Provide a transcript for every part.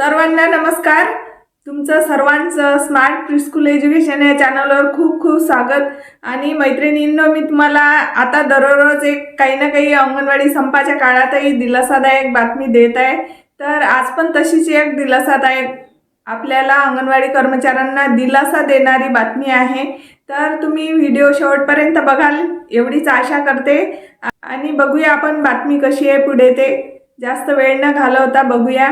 सर्वांना नमस्कार. तुमचं सर्वांचं स्मार्ट प्रिस्कूल एज्युकेशन या चॅनलवर खूप खूप स्वागत. आणि मैत्रिणींनो मी तुम्हाला आता दररोज एक काही ना काही अंगणवाडी संपाच्या काळातही दिलासादायक बातमी देत आहे. तर आज पण तशीच एक दिलासादायक आपल्याला अंगणवाडी कर्मचाऱ्यांना दिलासा देणारी बातमी आहे. तर तुम्ही व्हिडिओ शेवटपर्यंत बघाल एवढीच आशा करते. आणि बघूया आपण बातमी कशी आहे पुढे ते. जास्त वेळ न घालवता बघूया.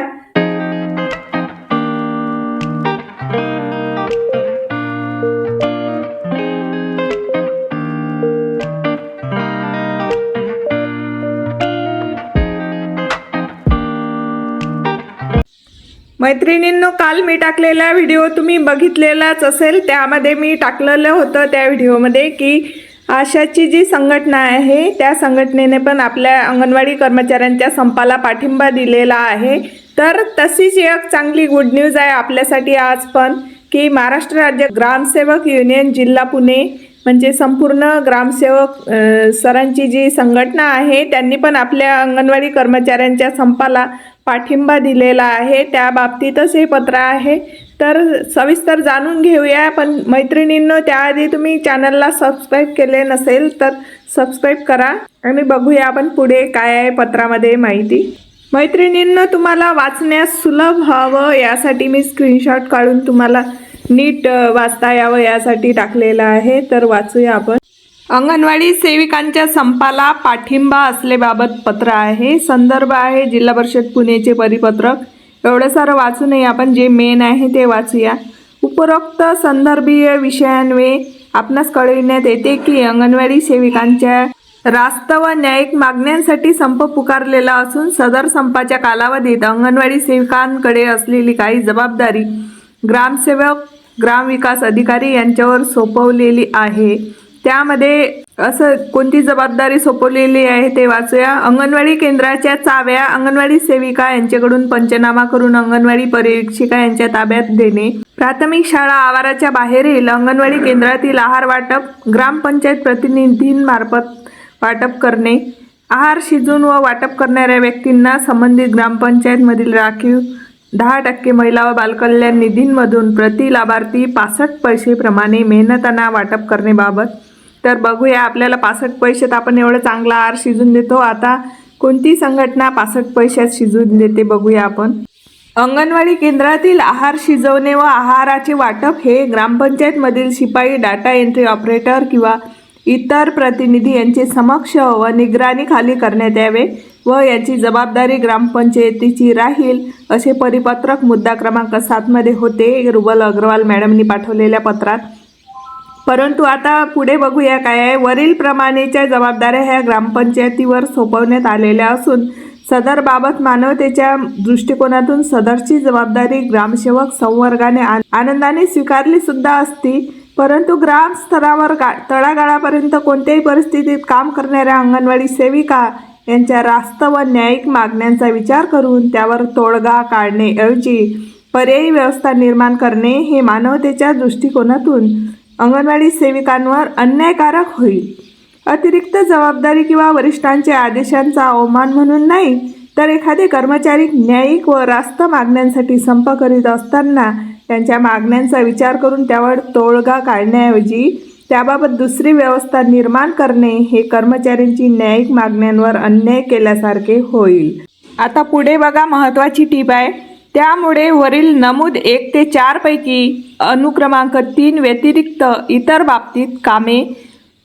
मैत्रिणींनो काल मी टाकलेला व्हिडिओ तुम्ही बघितलेलाच असेल. त्यामध्ये मी टाकलेलं होतं त्या व्हिडिओमध्ये की आशाची जी संघटना आहे त्या संघटनेने पण आपल्या अंगणवाडी कर्मचाऱ्यांच्या संपाला पाठिंबा दिलेला आहे. तर तशीच एक चांगली गुड न्यूज आहे आपल्यासाठी आज पण की महाराष्ट्र राज्य ग्रामसेवक युनियन जिल्हा पुणे म्हणजे संपूर्ण ग्रामसेवक सरांची जी संघटना आहे त्यांनी पण आपल्या अंगणवाडी कर्मचाऱ्यांच्या संपाला पाठिंबा दिलेला आहे त्या बाबतीतच हे पत्र आहे. तर सविस्तर जाणून घेऊया पण मैत्रिणींनो त्याआधी तुम्ही चॅनलला सबस्क्राईब केले नसेल तर सबस्क्राईब करा आणि बघूया आपण पुढे काय आहे पत्रामध्ये माहिती. मैत्रिणींनो तुम्हाला वाचण्यास सुलभ व्हावं यासाठी मी स्क्रीनशॉट काढून तुम्हाला नीट वाचता यावं यासाठी टाकलेलं आहे. तर वाचूया आपण. अंगणवाडी सेविकांच्या संपाला पाठिंबा असलेबाबत पत्र आहे. संदर्भ आहे. जिल्हा परिषद पुणेचे परिपत्रक. एवढं सारं वाचू नये आपण. जे मेन आहे ते वाचूया. उपरोक्त संदर्भीय विषयांवे आपणास कळविण्यात येते की अंगणवाडी सेविकांच्या रास्त व न्यायिक मागण्यांसाठी संप पुकारलेला असून सदर संपाच्या कालावधीत अंगणवाडी सेविकांकडे असलेली काही जबाबदारी ग्रामसेवक ग्रामविकास अधिकारी यांच्यावर सोपवलेली आहे. त्यामध्ये असं कोणती जबाबदारी सोपवलेली आहे ते वाचूया. अंगणवाडी केंद्राच्या चाव्या अंगणवाडी सेविका यांच्याकडून पंचनामा करून अंगणवाडी परीक्षिका यांच्या ताब्यात देणे. प्राथमिक शाळा आवाराच्या बाहेरील अंगणवाडी केंद्रातील आहार वाटप ग्रामपंचायत प्रतिनिधींमार्फत वाटप करणे. आहार शिजून व वाटप करणाऱ्या व्यक्तींना संबंधित ग्रामपंचायतमधील राखीव दहा टक्के महिला व बालकल्याण निधींमधून प्रति लाभार्थी पासष्ट पैसेप्रमाणे मेहनताना वाटप करण्याबाबत तर बघूया आपल्याला पासष्ट पैशात आपण एवढं चांगला आहार शिजून देतो. आता कोणती संघटना पासष्ट पैशात शिजून देते बघूया आपण. अंगणवाडी केंद्रातील आहार शिजवणे व आहाराचे वाटप हे ग्रामपंचायतमधील शिपाई डाटा एंट्री ऑपरेटर किंवा इतर प्रतिनिधी यांचे समक्ष व निगराणीखाली करण्यात यावे व याची जबाबदारी ग्रामपंचायतीची राहील असे परिपत्रक मुद्दा क्रमांक सातमध्ये होते. रुबल अग्रवाल मॅडमनी पाठवलेल्या पत्रात परंतु आता पुढे बघूया काय आहे. वरील प्रमाणेच्या जबाबदाऱ्या ह्या ग्रामपंचायतीवर सोपवण्यात आलेल्या असून सदर बाबत मानवतेच्या दृष्टिकोनातून सदरची जबाबदारी ग्रामसेवक संवर्गाने आनंदाने स्वीकारली सुद्धा असती. परंतु ग्रामस्तरावर गा तळागाळापर्यंत कोणत्याही परिस्थितीत काम करणाऱ्या अंगणवाडी सेविका यांच्या रास्त व न्यायिक मागण्यांचा विचार करून त्यावर तोडगा काढणेऐवजी पर्यायी व्यवस्था निर्माण करणे हे मानवतेच्या दृष्टिकोनातून अंगणवाडी सेविकांवर अन्यायकारक होईल. अतिरिक्त जबाबदारी किंवा वरिष्ठांच्या आदेशांचा अवमान म्हणून नाही तर एखादे कर्मचारी न्यायिक व रास्त मागण्यांसाठी संप करीत असताना त्यांच्या मागण्यांचा विचार करून त्यावर तोळगा काढण्याऐवजी त्याबाबत दुसरी व्यवस्था निर्माण करणे हे कर्मचाऱ्यांची न्यायिक मागण्यांवर अन्याय केल्यासारखे होईल. आता पुढे बघा महत्त्वाची टीप आहे. त्यामुळे वरील नमूद एक ते चारपैकी अनुक्रमांक तीन व्यतिरिक्त इतर बाबतीत कामे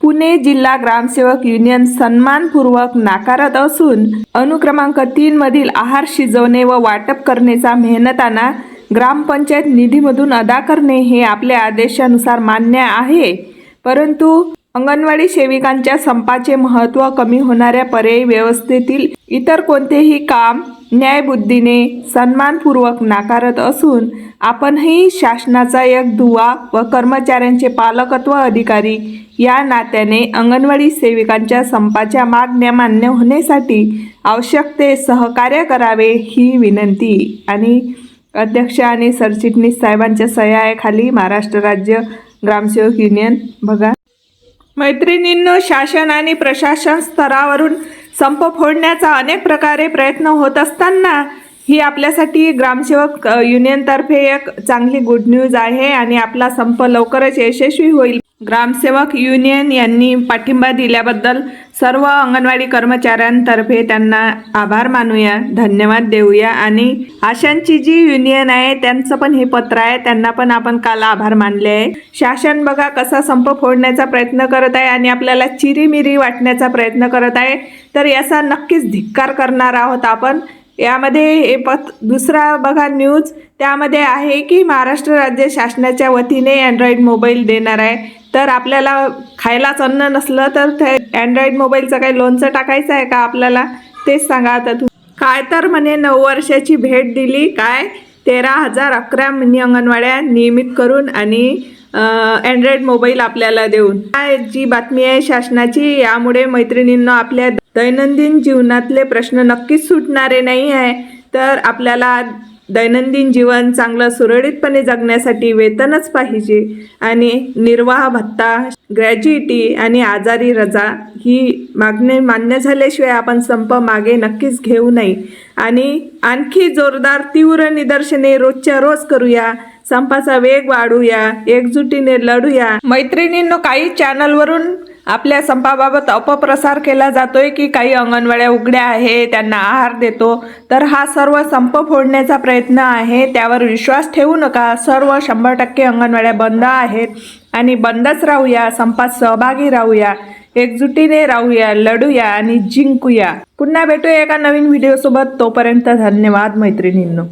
पुणे जिल्हा ग्रामसेवक युनियन सन्मानपूर्वक नाकारत असून अनुक्रमांक तीन मधील आहार शिजवणे व वाटप करण्याचा मेहनताना ग्रामपंचायत निधीमधून अदा करणे हे आपल्या आदेशानुसार मान्य आहे. परंतु अंगणवाडी सेविकांच्या संपाचे महत्त्व कमी होणाऱ्या पर्यायी व्यवस्थेतील इतर कोणतेही काम न्यायबुद्धीने सन्मानपूर्वक नाकारत असून आपणही शासनाचा एक दुवा व कर्मचाऱ्यांचे पालकत्व अधिकारी या नात्याने अंगणवाडी सेविकांच्या संपाच्या मागण्या मान्य होण्यासाठी आवश्यक ते सहकार्य करावे ही विनंती. आणि अध्यक्ष आणि सरचिटणीस साहेबांच्या सह्याखाली महाराष्ट्र राज्य ग्रामसेवक युनियन बघा. मैत्रिणींनो शासन आणि प्रशासन स्तरावरून संप फोडण्याचा अनेक प्रकारे प्रयत्न होत असताना ही आपल्यासाठी ग्रामसेवक युनियनतर्फे एक चांगली गुड न्यूज आहे आणि आपला संप लवकरच यशस्वी होईल. ग्रामसेवक युनियन यांनी पाठिंबा दिल्याबद्दल सर्व अंगणवाडी कर्मचाऱ्यांतर्फे त्यांना आभार मानूया धन्यवाद देऊया आणि आशांची जी युनियन आहे त्यांचं पण हे पत्र आहे त्यांना पण आपण काल आभार मानले आहे. शासन बघा कसा संप फोडण्याचा प्रयत्न करत आहे आणि आपल्याला चिरीमिरी वाटण्याचा प्रयत्न करत आहे. तर याचा नक्कीच धिक्कार करणार आहोत आपण. यामध्ये हे पत दुसरा बघा न्यूज त्यामध्ये आहे की महाराष्ट्र राज्य शासनाच्या वतीने अँड्रॉइड मोबाईल देणार आहे. तर आपल्याला खायलाच अन्न नसलं तर ते अँड्रॉइड मोबाईलचं काही लोणचं टाकायचं आहे का आपल्याला? तेच सांगा आता तू. काय तर म्हणे नऊ वर्षाची भेट दिली. काय? तेरा हजार अकरा मिनी अंगणवाड्या नियमित करून आणि अँड्रॉइड मोबाईल आपल्याला देऊन. काय जी बातमी आहे शासनाची यामुळे मैत्रिणींना आपल्या दैनंदिन जीवनातले प्रश्न नक्कीच सुटणारे नाही आहे. तर आपल्याला दैनंदिन जीवन चांगलं सुरळीतपणे जगण्यासाठी वेतनच पाहिजे आणि निर्वाह भत्ता ग्रॅज्युइटी आणि आजारी रजा ही मागणी मान्य झाल्याशिवाय आपण संप मागे नक्कीच घेऊ नये. आणि आणखी जोरदार तीव्र निदर्शने रोजच्या रोज करूया. संपाचा वेग वाढूया एकजुटीने लढूया. मैत्रिणींनो काही चॅनलवरून आपल्या संपाबाबत अपप्रसार केला जातोय की काही अंगणवाड्या उघड्या आहे त्यांना आहार देतो. तर हा सर्व संप फोडण्याचा प्रयत्न आहे त्यावर विश्वास ठेवू नका. सर्व शंभर टक्के अंगणवाड्या बंद आहेत. आणि बंदच राहूया संपात सहभागी राहूया. एकजुटीने राहूया लढूया आणि जिंकूया. पुन्हा भेटूया एका नवीन व्हिडिओसोबत तोपर्यंत धन्यवाद मैत्रिणींनो.